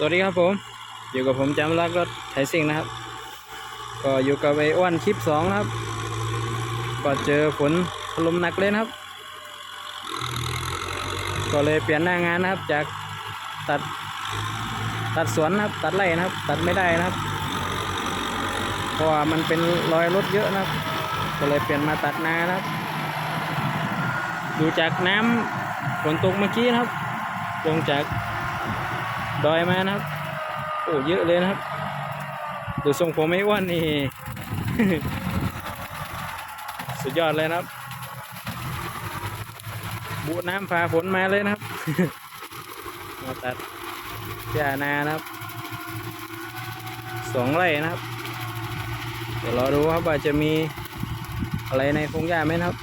สวัสดีครับผม อยู่กับผมจำรักรถไถซิ่งนะครับ ก็อยู่กับไอ้อ้วนคลิปสองนะครับ ก็เจอฝนลมหนักเลยนะครับ ก็เลยเปลี่ยนหน้างานนะครับ จากตัดตัดสวนนะครับ ตัดไร่นะครับ ตัดไม่ได้นะครับ เพราะว่ามันเป็นรอยรถเยอะนะครับ ก็เลยเปลี่ยนมาตัดนานะครับ ดูจากน้ำฝนตกเมื่อกี้นะครับลงจาก ดอยมานะครับ โอ้เยอะเลยนะครับดูทรงผมไม่อ้วนนี่ สุดยอดเลยนะครับบูน้ำพาฝนมาเลยนะครับ มาตัดหญ้านานะครับ สองไร่นะครับ เดี๋ยวรอดูครับว่าจะมีอะไรในพงหญ้าไหมนะครับ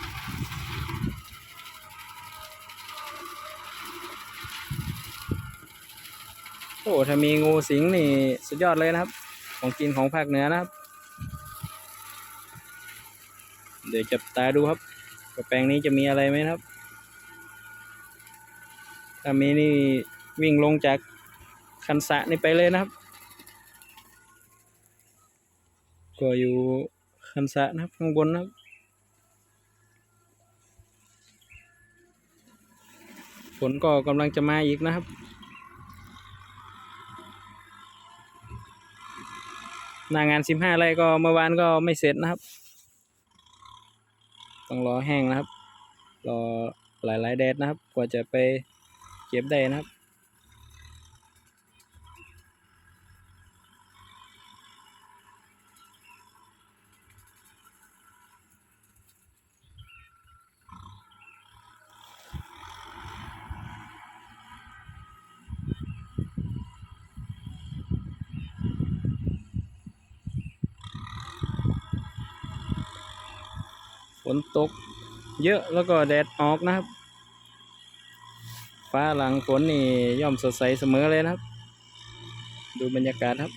โอ้ถ้ามีงูสิงนี่สุดยอดเลยนะครับ ของกินของภาคเหนือนะครับ เดี๋ยวจับตาดูครับแปลงนี้จะมีอะไรไหมครับ ถ้ามีนี่วิ่งลงจากคันสะนี่ไปเลยนะครับ ก็อยู่คันสะนะครับข้างบนนะครับฝนก็กำลังจะมาอีกนะครับ หน้างานสิบห้าไร่ก็เมื่อวานก็ไม่เสร็จนะครับ ต้องรอแห้งนะครับ รอหลายๆแดดนะครับ กว่าจะไปเก็บได้นะครับ ฝนตก เยอะแล้วก็แดดออกนะครับ ฟ้าหลังฝนนี่ย่อมสดใสเสมอเลยนะครับ ดูบรรยากาศครับ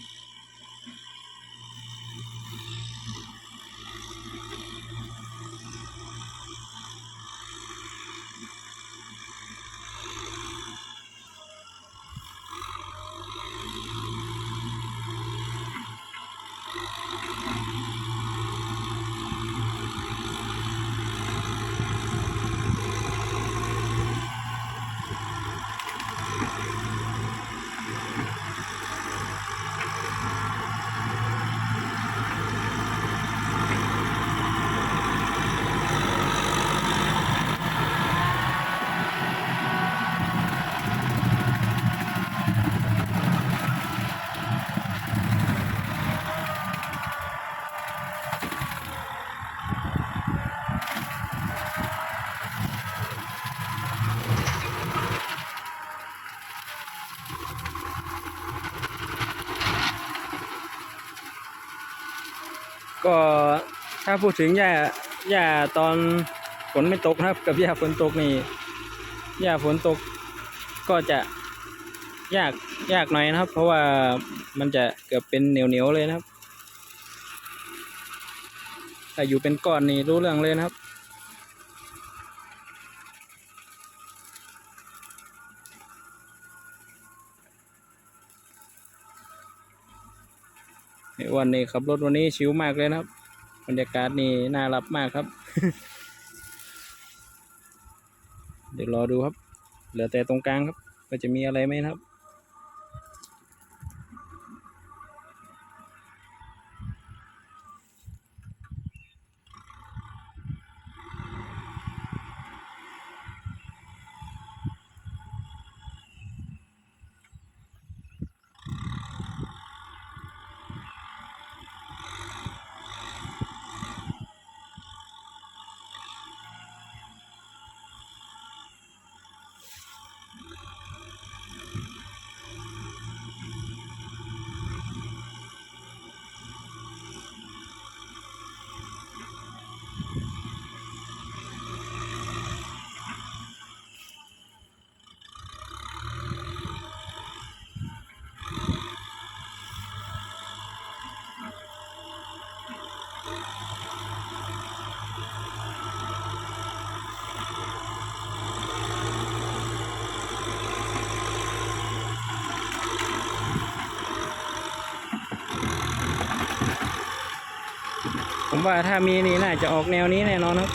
ก็ถ้าพูดถึงหญ้าหญ้าตอนฝนไม่ตกนะครับ กับหญ้าฝนตกนี่หญ้าฝนตกก็จะยากยากหน่อยนะครับ เพราะว่ามันจะเกือบเป็นเหนียวเหนียวเลยนะครับแต่อยู่เป็นก้อนนี่รู้เรื่องเลยนะครับ วันนี้ขับรถวันนี้ชิวมากเลยนะครับ บรรยากาศนี่น่ารับมากครับ เดี๋ยวรอดูครับ เหลือแต่ตรงกลางครับ ก็จะมีอะไรไหมครับ ผมว่าถ้ามีนี่น่าจะออกแนวนี้แน่นอนครับ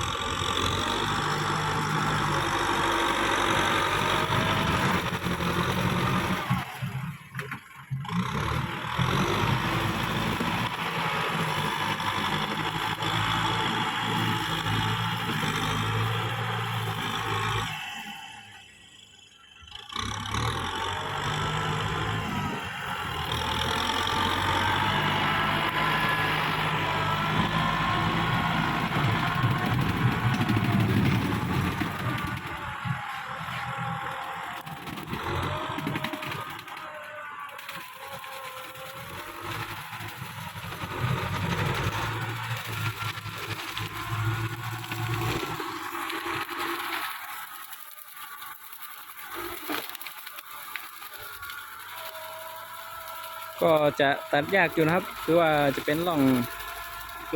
ก็จะตัดยากอยู่นะครับคือว่าจะเป็นร่อง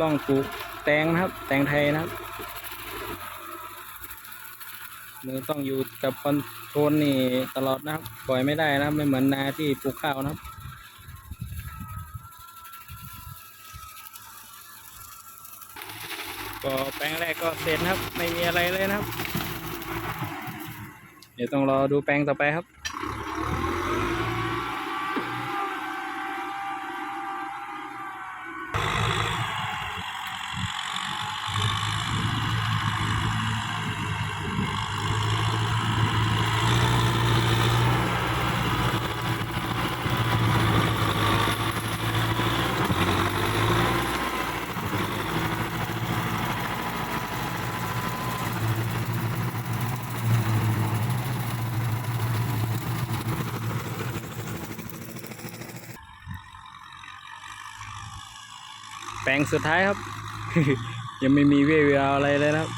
ร่องปลูกแตงนะครับ แตงไทยนะครับมือต้องอยู่กับคอนโทรลนี่ตลอดนะครับ ปล่อยไม่ได้นะครับ ไม่เหมือนนาที่ปลูกข้าวนะครับก็แปลงแรกก็เสร็จนะครับ ไม่มีอะไรเลยนะครับ เดี๋ยวต้องรอดูแปลงต่อไปครับ ปลงสุดท้ายครับ ยังไม่มีเวลาวอะไรเลยนะครับ